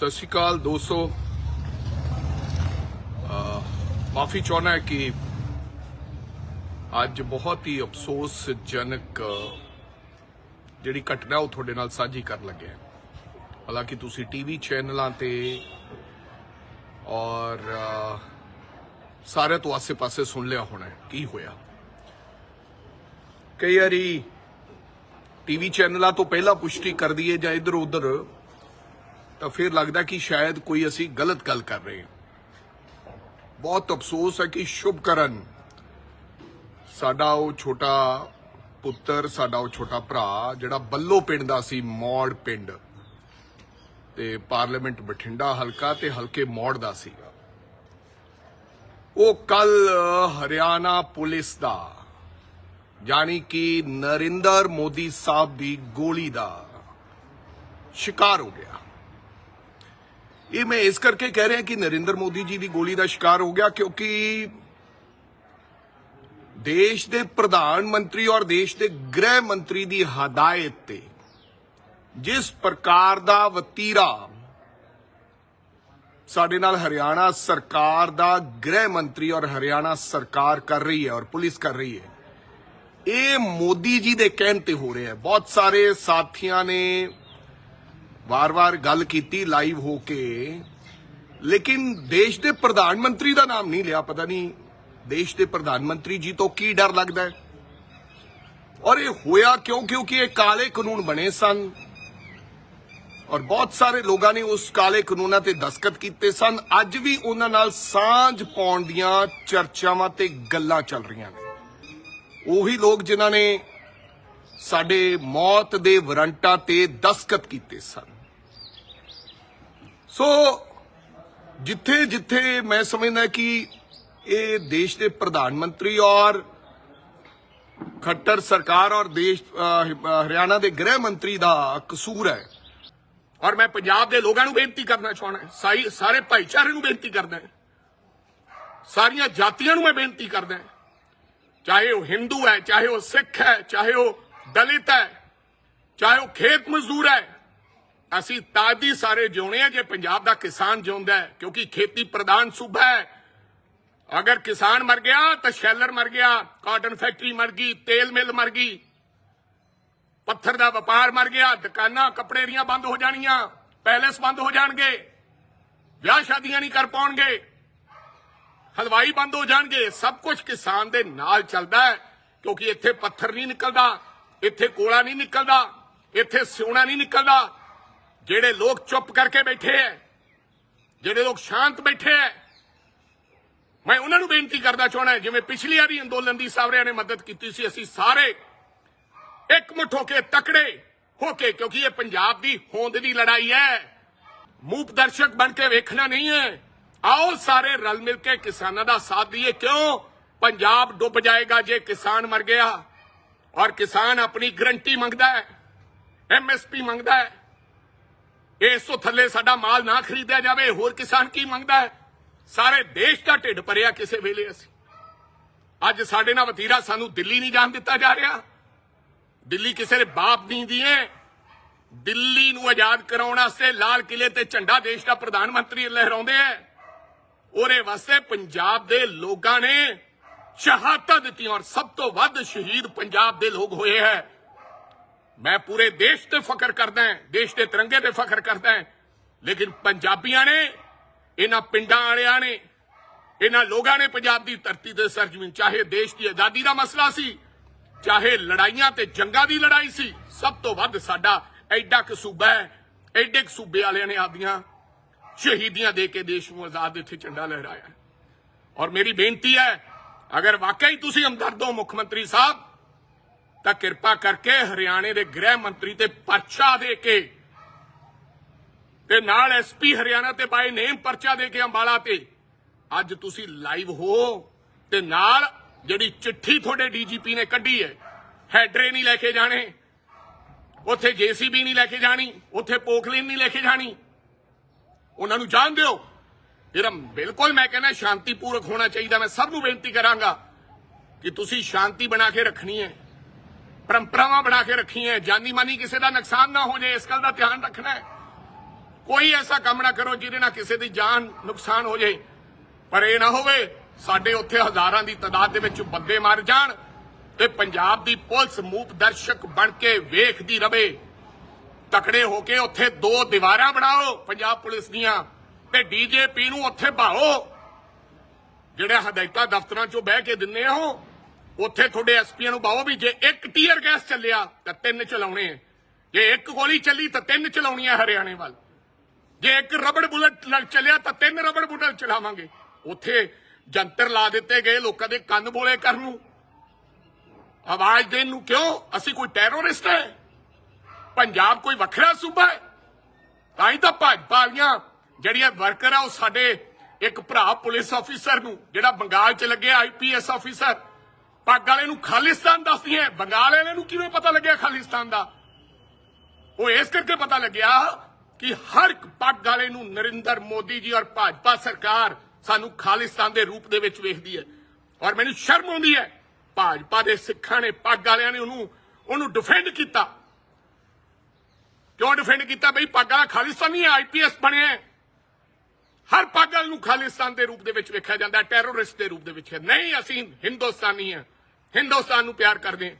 ਸਤਿ ਸ਼੍ਰੀ ਅਕਾਲ ਦੋਸਤੋ। ਅਹ ਮਾਫੀ ਚਾਹੁੰਦਾ ਕਿ ਅੱਜ ਬਹੁਤ ਹੀ ਅਫਸੋਸਜਨਕ ਜਿਹੜੀ ਘਟਨਾ ਉਹ ਤੁਹਾਡੇ ਨਾਲ ਸਾਂਝੀ ਕਰਨ ਲੱਗਿਆ ਹਾਲਾਂਕਿ ਤੁਸੀਂ ਟੀਵੀ ਚੈਨਲਾਂ ਤੇ ਔਰ ਅਹ, ਸਾਰੇ ਤੋਂ ਆਸੇ-ਪਾਸੇ ਸੁਣ ਲਿਆ ਹੋਣਾ ਕੀ ਹੋਇਆ। ਕਈ ਵਾਰੀ ਟੀਵੀ ਚੈਨਲਾਂ ਤੋਂ ਪਹਿਲਾਂ ਪੁਸ਼ਟੀ ਕਰਦੀ ਹੈ ਜਾਂ ਇਧਰ ਉਧਰ ਤਾਂ ਫਿਰ ਲੱਗਦਾ ਕਿ ਸ਼ਾਇਦ ਕੋਈ ਅਸੀਂ ਗਲਤ ਗੱਲ ਕਰ ਰਹੇ ਹਾਂ। ਬਹੁਤ ਅਫਸੋਸ ਹੈ ਕਿ ਸ਼ੁਭਕਰਨ, ਸਾਡਾ ਉਹ ਛੋਟਾ ਪੁੱਤਰ, ਸਾਡਾ ਉਹ ਛੋਟਾ ਭਰਾ, ਜਿਹੜਾ ਬੱਲੋ ਪਿੰਡ ਦਾ ਸੀ, ਮੌੜ ਪਿੰਡ, ਤੇ ਪਾਰਲੀਮੈਂਟ ਬਠਿੰਡਾ ਹਲਕਾ ਤੇ ਹਲਕੇ ਮੌੜ ਦਾ ਸੀਗਾ। ਉਹ ਕੱਲ ਹਰਿਆਣਾ ਪੁਲਿਸ ਦਾ, ਯਾਨੀ ਕਿ ਨਰਿੰਦਰ ਮੋਦੀ ਸਾਹਿਬ ਦੀ ਗੋਲੀ ਦਾ ਸ਼ਿਕਾਰ ਹੋ ਗਿਆ। ਇਹ ਮੈਂ ਇਸ ਕਰਕੇ ਕਹਿ ਰਿਹਾ ਕਿ ਨਰਿੰਦਰ ਮੋਦੀ ਜੀ ਦੀ ਗੋਲੀ ਦਾ ਸ਼ਿਕਾਰ ਹੋ ਗਿਆ ਕਿਉਂਕਿ ਦੇਸ਼ ਦੇ ਪ੍ਰਧਾਨ ਮੰਤਰੀ ਔਰ ਦੇਸ਼ ਦੇ ਗ੍ਰਹਿ ਮੰਤਰੀ ਦੀ ਹਦਾਇਤ ਤੇ ਜਿਸ ਪ੍ਰਕਾਰ ਦਾ ਵਤੀਰਾ ਸਾਡੇ ਨਾਲ ਹਰਿਆਣਾ ਸਰਕਾਰ ਦਾ ਗ੍ਰਹਿ ਮੰਤਰੀ ਔਰ ਹਰਿਆਣਾ ਸਰਕਾਰ ਕਰ ਰਹੀ ਹੈ ਔਰ ਪੁਲਿਸ ਕਰ ਰਹੀ ਹੈ, ਇਹ ਮੋਦੀ ਜੀ ਦੇ ਕਹਿਣ ਤੇ ਹੋ ਰਿਹਾ ਹੈ। ਬਹੁਤ ਸਾਰੇ ਸਾਥੀਆਂ ਨੇ ਵਾਰ-ਵਾਰ ਗੱਲ ਕੀਤੀ ਲਾਈਵ ਹੋ ਕੇ। ਲੇਕਿਨ ਦੇਸ਼ ਦੇ ਪ੍ਰਧਾਨ ਮੰਤਰੀ ਦਾ ਨਾਮ ਨਹੀਂ ਲਿਆ, ਪਤਾ ਨਹੀਂ ਦੇਸ਼ ਦੇ ਪ੍ਰਧਾਨ ਮੰਤਰੀ ਜੀ ਤੋਂ ਕੀ ਡਰ ਲੱਗਦਾ ਹੈ। ਔਰ ਇਹ ਹੋਇਆ ਕਿਉਂ? ਕਿਉਂਕਿ ਇਹ ਕਾਲੇ ਕਾਨੂੰਨ ਬਣੇ ਸਨ। ਔਰ ਬਹੁਤ ਸਾਰੇ ਲੋਕਾਂ ਨੇ ਉਸ ਕਾਲੇ ਕਾਨੂੰਨਾਂ ਤੇ ਦਸਖਤ ਕੀਤੇ ਸਨ। ਅੱਜ ਵੀ ਉਹਨਾਂ ਨਾਲ ਸਾਂਝ ਪਾਉਣ ਦੀਆਂ ਚਰਚਾਵਾਂ ਤੇ ਗੱਲਾਂ ਚੱਲ ਰਹੀਆਂ ਨੇ। ਉਹੀ ਲੋਕ ਜਿਨ੍ਹਾਂ ਨੇ ਸਾਡੇ ਮੌਤ ਦੇ ਵਰੰਟਾਂ ਤੇ ਦਸਖਤ ਕੀਤੇ ਸਨ। ਸੋ ਜਿੱਥੇ ਜਿੱਥੇ ਮੈਂ ਸਮਝਦਾ ਕਿ ਇਹ ਦੇਸ਼ ਦੇ ਪ੍ਰਧਾਨ ਮੰਤਰੀ ਔਰ ਖੱਟਰ ਸਰਕਾਰ ਔਰ ਦੇਸ਼ ਹਰਿਆਣਾ ਦੇ ਗ੍ਰਹਿ ਮੰਤਰੀ ਦਾ ਕਸੂਰ ਹੈ। ਔਰ ਮੈਂ ਪੰਜਾਬ ਦੇ ਲੋਕਾਂ ਨੂੰ ਬੇਨਤੀ ਕਰਨਾ ਚਾਹੁੰਦਾ ਸਾਈ, ਸਾਰੇ ਭਾਈਚਾਰੇ ਨੂੰ ਬੇਨਤੀ ਕਰਦਾ ਸਾਰੀਆਂ ਜਾਤੀਆਂ ਨੂੰ ਮੈਂ ਬੇਨਤੀ ਕਰਦਾ ਚਾਹੇ ਉਹ ਹਿੰਦੂ ਹੈ, ਚਾਹੇ ਉਹ ਸਿੱਖ ਹੈ, ਚਾਹੇ ਉਹ ਦਲਿਤ ਹੈ, ਚਾਹੇ ਉਹ ਖੇਤ ਮਜ਼ਦੂਰ ਹੈ ਅਸੀਂ ਤਾਦੀ ਸਾਰੇ ਜਿਉਣੇ ਆ, ਜੇ ਪੰਜਾਬ ਦਾ ਕਿਸਾਨ ਜਿਉਂਦਾ ਹੈ, ਕਿਉਂਕਿ ਖੇਤੀ ਪ੍ਰਧਾਨ ਸੂਬਾ ਹੈ। ਅਗਰ ਕਿਸਾਨ ਮਰ ਗਿਆ, ਤਾਂ ਸ਼ੈਲਰ ਮਰ ਗਿਆ, ਕਾਟਨ ਫੈਕਟਰੀ ਮਰ ਗਈ, ਤੇਲ ਮਿਲ ਮਰ ਗਈ, ਪੱਥਰ ਦਾ ਵਪਾਰ ਮਰ ਗਿਆ, ਦੁਕਾਨਾਂ, ਕੱਪੜੇ ਦੀਆਂ ਬੰਦ ਹੋ ਜਾਣੀਆਂ, ਪੈਲੇਸ ਬੰਦ ਹੋ ਜਾਣਗੇ, ਵਿਆਹ ਸ਼ਾਦੀਆਂ ਨਹੀਂ ਕਰ ਪਾਉਣਗੇ, ਹਲਵਾਈ ਬੰਦ ਹੋ ਜਾਣਗੇ, ਸਭ ਕੁਝ ਕਿਸਾਨ ਦੇ ਨਾਲ ਚੱਲਦਾ ਹੈ, ਕਿਉਂਕਿ ਇੱਥੇ ਪੱਥਰ ਨਹੀਂ ਨਿਕਲਦਾ, ਇੱਥੇ ਕੋਲਾ ਨਹੀਂ ਨਿਕਲਦਾ, ਇੱਥੇ ਸਿਉਣਾ ਨਹੀਂ ਨਿਕਲਦਾ ਜਿਹੜੇ ਲੋਕ ਚੁੱਪ ਕਰਕੇ ਬੈਠੇ ਐ, ਜਿਹੜੇ ਲੋਕ ਸ਼ਾਂਤ ਬੈਠੇ ਐ, ਮੈਂ ਉਹਨਾਂ ਨੂੰ ਬੇਨਤੀ ਕਰਦਾ ਚਾਹਣਾ ਜਿਵੇਂ ਪਿਛਲੀ ਵਾਰੀ ਅੰਦੋਲਨ ਦੀ ਸਾਰਿਆਂ ਨੇ ਮਦਦ ਕੀਤੀ ਸੀ, ਅਸੀਂ ਸਾਰੇ ਇੱਕ ਹੋ ਕੇ ਤਕੜੇ ਹੋ ਕੇ, ਕਿਉਂਕਿ ਇਹ ਪੰਜਾਬ ਦੀ ਹੋਂਦ ਦੀ ਲੜਾਈ ਹੈ ਮੂਪ ਦਰਸ਼ਕ ਬਣ ਕੇ ਵੇਖਣਾ ਨਹੀਂ ਹੈ ਆਓ ਸਾਰੇ ਰਲ ਮਿਲ ਕੇ ਕਿਸਾਨਾਂ ਦਾ ਸਾਥ ਦਈਏ, ਕਿਉਂ? ਪੰਜਾਬ ਡੁੱਬ ਜਾਏਗਾ ਜੇ ਕਿਸਾਨ ਮਰ ਗਿਆ, ਔਰ ਕਿਸਾਨ ਆਪਣੀ ਗਰੰਟੀ ਮੰਗਦਾ ਹੈ ਐਮਐਸਪੀ ਮੰਗਦਾ ਹੈ ਇਸ ਤੋਂ ਥੱਲੇ ਸਾਡਾ ਮਾਲ ਨਾ ਖਰੀਦਿਆ ਜਾਵੇ, ਹੋਰ ਕਿਸਾਨ ਕੀ ਮੰਗਦਾ ਹੈ? ਸਾਰੇ ਦੇਸ਼ ਦਾ ਢਿੱਡ ਭਰਿਆ ਕਿਸੇ ਵੇਲੇ ਅਸੀਂ। ਅੱਜ ਸਾਡੇ ਨਾਲ ਵਤੀਰਾ ਸਾਨੂੰ ਦਿੱਲੀ ਨਹੀਂ ਜਾਣ ਦਿੱਤਾ ਜਾ ਰਿਹਾ। ਦਿੱਲੀ ਕਿਸੇ ਦੇ ਬਾਪ ਨਹੀਂ ਦੀ ਦਿੱਲੀ ਨੂੰ ਆਜ਼ਾਦ ਕਰਾਉਣ ਵਾਸਤੇ ਲਾਲ ਕਿਲੇ ਤੇ ਝੰਡਾ ਦੇਸ਼ ਦਾ ਪ੍ਰਧਾਨ ਮੰਤਰੀ ਲਹਿਰਾਉਂਦੇ ਐ ਉਹਦੇ ਵਾਸਤੇ ਪੰਜਾਬ ਦੇ ਲੋਕਾਂ ਨੇ ਸ਼ਹਾਦਤਾਂ ਦਿੱਤੀਆਂ ਔਰ ਸਭ ਤੋਂ ਵੱਧ ਸ਼ਹੀਦ ਪੰਜਾਬ ਦੇ ਲੋਕ ਹੋਏ ਹੈ। ਮੈਂ ਪੂਰੇ ਦੇਸ਼ ਤੇ ਫਖਰ ਕਰਦਾ ਹਾਂ, ਦੇਸ਼ ਦੇ ਤਿਰੰਗੇ ਤੇ ਫਖਰ ਕਰਦਾ ਹਾਂ। ਲੇਕਿਨ ਪੰਜਾਬੀਆਂ ਨੇ, ਇਹਨਾਂ ਪਿੰਡਾਂ ਵਾਲਿਆਂ ਨੇ, ਇਹਨਾਂ ਲੋਕਾਂ ਨੇ ਪੰਜਾਬ ਦੀ ਧਰਤੀ ਤੇ ਸਰਜਮੀਨ, ਚਾਹੇ ਦੇਸ਼ ਦੀ ਆਜ਼ਾਦੀ ਦਾ ਮਸਲਾ ਸੀ, ਚਾਹੇ ਲੜਾਈਆਂ ਤੇ ਜੰਗਾਂ ਦੀ ਲੜਾਈ ਸੀ, ਸਭ ਤੋਂ ਵੱਧ ਸਾਡਾ ਐਡਾ ਕੁ ਸੂਬਾ ਹੈ, ਐਡੇ ਕੁ ਸੂਬੇ ਵਾਲਿਆਂ ਨੇ ਆਪਦੀਆਂ ਸ਼ਹੀਦੀਆਂ ਦੇ ਕੇ ਦੇਸ਼ ਨੂੰ ਆਜ਼ਾਦ ਇੱਥੇ ਝੰਡਾ ਲਹਿਰਾਇਆ ਔਰ ਮੇਰੀ ਬੇਨਤੀ ਹੈ, ਅਗਰ ਵਾਕਈ ਤੁਸੀਂ ਹਮਦਰਦ ਹੋ ਮੁੱਖ ਮੰਤਰੀ ਸਾਹਿਬ ਤਾਂ ਕਿਰਪਾ ਕਰਕੇ ਹਰਿਆਣੇ ਦੇ ਗ੍ਰਹਿ ਮੰਤਰੀ ਤੇ ਪਰਚਾ ਦੇ ਕੇ ਤੇ ਨਾਲ ਐਸਪੀ ਹਰਿਆਣਾ ਤੇ ਬਾਈ ਨੇਮ ਪਰਚਾ ਦੇ ਕੇ ਅੰਬਾਲਾ ਤੇ ਅੱਜ ਤੁਸੀਂ ਲਾਈਵ ਹੋ ਤੇ ਨਾਲ ਜਿਹੜੀ ਚਿੱਠੀ ਤੁਹਾਡੇ ਡੀਜੀਪੀ ਨੇ ਕੱਢੀ ਹੈ, ਹੈਡਰੇ ਨਹੀਂ ਲੈ ਕੇ ਜਾਣੇ, ਉੱਥੇ ਜੀਸੀਬੀ ਨਹੀਂ ਲੈ ਕੇ ਜਾਣੀ, ਉੱਥੇ ਪੋਖਲੀਨ ਨਹੀਂ ਲੈ ਕੇ ਜਾਣੀ। ਉਹਨਾਂ ਨੂੰ ਜਾਣ ਦਿਓ। ਜਿਹੜਾ ਬਿਲਕੁਲ ਮੈਂ ਕਹਿੰਦਾ ਸ਼ਾਂਤੀਪੂਰਕ ਹੋਣਾ ਚਾਹੀਦਾ, ਮੈਂ ਸਭ ਨੂੰ ਬੇਨਤੀ ਕਰਾਂਗਾ ਕਿ ਤੁਸੀਂ ਸ਼ਾਂਤੀ ਬਣਾ ਕੇ ਰੱਖਣੀ ਹੈ। ਪਰੰਪਰਾਵਾਂ ਬਣਾ ਕੇ ਰੱਖੀਆਂ ਜਾਨੀ ਮਾਨੀ ਕਿਸੇ ਦਾ ਨੁਕਸਾਨ ਨਾ ਹੋ ਜਾਏ, ਇਸ ਗੱਲ ਦਾ ਧਿਆਨ ਰੱਖਣਾ ਹੈ। ਕੋਈ ਐਸਾ ਕੰਮ ਨਾ ਕਰੋ ਜਿਹਦੇ ਨਾਲ ਕਿਸੇ ਦੀ ਜਾਨ ਨੁਕਸਾਨ ਹੋ ਜਾਏ। ਪਰ ਇਹ ਨਾ ਹੋਵੇ ਸਾਡੇ ਉੱਥੇ ਹਜ਼ਾਰਾਂ ਦੀ ਤਾਦਾਦ ਦੇ ਵਿੱਚ ਬੰਦੇ ਮਰ ਜਾਣ ਤੇ ਪੰਜਾਬ ਦੀ ਪੁਲਿਸ ਮੂਪ ਦਰਸ਼ਕ ਬਣ ਕੇ ਵੇਖਦੀ ਰਵੇ। ਤਕੜੇ ਹੋ ਕੇ ਉੱਥੇ ਦੋ ਦੀਵਾਰਾਂ ਬਣਾਓ, ਪੰਜਾਬ ਪੁਲਿਸ ਦੀਆਂ, ਤੇ ਡੀਜੇਪੀ ਨੂੰ ਉੱਥੇ ਭਾਓ। ਜਿਹੜੇ ਹਦਾਇਤਾਂ ਦਫ਼ਤਰਾਂ 'ਚੋਂ ਬਹਿ ਕੇ ਦਿੰਨੇ ਹੋ ਉੱਥੇ ਤੁਹਾਡੇ ਐਸਪੀਆਂ ਨੂੰ ਬਾਹੋ ਵੀ ਜੇ ਇੱਕ ਟੀਅਰ ਗੈਸ ਚੱਲਿਆ ਤਾਂ ਤਿੰਨ ਚਲਾਉਣੇ ਆ। ਜੇ ਇੱਕ ਗੋਲੀ ਚੱਲੀ ਤਾਂ ਤਿੰਨ ਚਲਾਉਣੀਆਂ ਹਰਿਆਣੇ ਵੱਲ। ਜੇ ਇੱਕ ਰਬੜ ਬੁਲਟ ਚੱਲਿਆ ਤਾਂ ਤਿੰਨ ਰਬੜ ਬੁਲਟ ਚਲਾਵਾਂਗੇ। ਉੱਥੇ ਜੰਤਰ ਲਾ ਦਿੱਤੇ ਗਏ ਲੋਕਾਂ ਦੇ ਕੰਨ ਬੋਲੇ ਕਰਨ ਨੂੰ। ਆਵਾਜ਼ ਦੇਣ ਨੂੰ ਕਿਉਂ? ਅਸੀਂ ਕੋਈ ਟੈਰੋਰਿਸਟ ਹੈ। ਪੰਜਾਬ ਕੋਈ ਵੱਖਰਾ ਸੂਬਾ ਹੈ। ਤਾਂ ਹੀ ਤਾਂ ਭਾਜਪਾ ਵਾਲੀਆਂ ਜਿਹੜੀਆਂ ਵਰਕਰ ਆ ਉਹ ਸਾਡੇ ਇੱਕ ਭਰਾ ਪੁਲਿਸ ਆਫੀਸਰ ਨੂੰ, ਜਿਹੜਾ ਬੰਗਾਲ 'ਚ ਲੱਗਿਆ ਆਈਪੀਐਸ ਆਫੀਸਰ ਪੱਗ ਵਾਲੇ ਨੂੰ ਖਾਲਿਸਤਾਨ ਦੱਸਦੀ ਹੈ ਬੰਗਾਲ ਵਾਲੇ ਨੂੰ ਕਿਵੇਂ ਪਤਾ ਲੱਗਿਆ ਖਾਲਿਸਤਾਨ ਦਾ? ਉਹ ਇਸ ਕਰਕੇ ਪਤਾ ਲੱਗਿਆ ਕਿ ਹਰ ਇੱਕ ਪੱਗ ਵਾਲੇ ਨੂੰ ਨਰਿੰਦਰ ਮੋਦੀ ਜੀ ਔਰ ਭਾਜਪਾ ਸਰਕਾਰ ਸਾਨੂੰ ਖਾਲਿਸਤਾਨ ਦੇ ਰੂਪ ਦੇ ਵਿੱਚ ਵੇਖਦੀ ਹੈ। ਔਰ ਮੈਨੂੰ ਸ਼ਰਮ ਆਉਂਦੀ ਹੈ, ਭਾਜਪਾ ਦੇ ਸਿੱਖਾਂ ਨੇ ਪੱਗ ਵਾਲਿਆਂ ਨੇ ਉਹਨੂੰ ਉਹਨੂੰ ਡਿਫੈਂਡ ਕੀਤਾ। ਕਿਉਂ ਡਿਫੈਂਡ ਕੀਤਾ? ਬਈ ਪੱਗ ਵਾਲਾ ਖਾਲਿਸਤਾਨੀ ਆਈਪੀਐਸ ਬਣਿਆ ਹਰ ਪਾਗਲ ਨੂੰ ਖਾਲਿਸਤਾਨ ਦੇ ਰੂਪ ਦੇ ਵਿੱਚ ਵੇਖਿਆ ਜਾਂਦਾ ਹੈ, ਟੈਰਰਿਸਟ ਦੇ ਰੂਪ ਦੇ ਵਿੱਚ ਨਹੀਂ, ਅਸੀਂ ਹਿੰਦੁਸਤਾਨੀ ਹਾਂ। ਹਿੰਦੁਸਤਾਨ ਨੂੰ ਪਿਆਰ ਕਰਦੇ ਹਾਂ।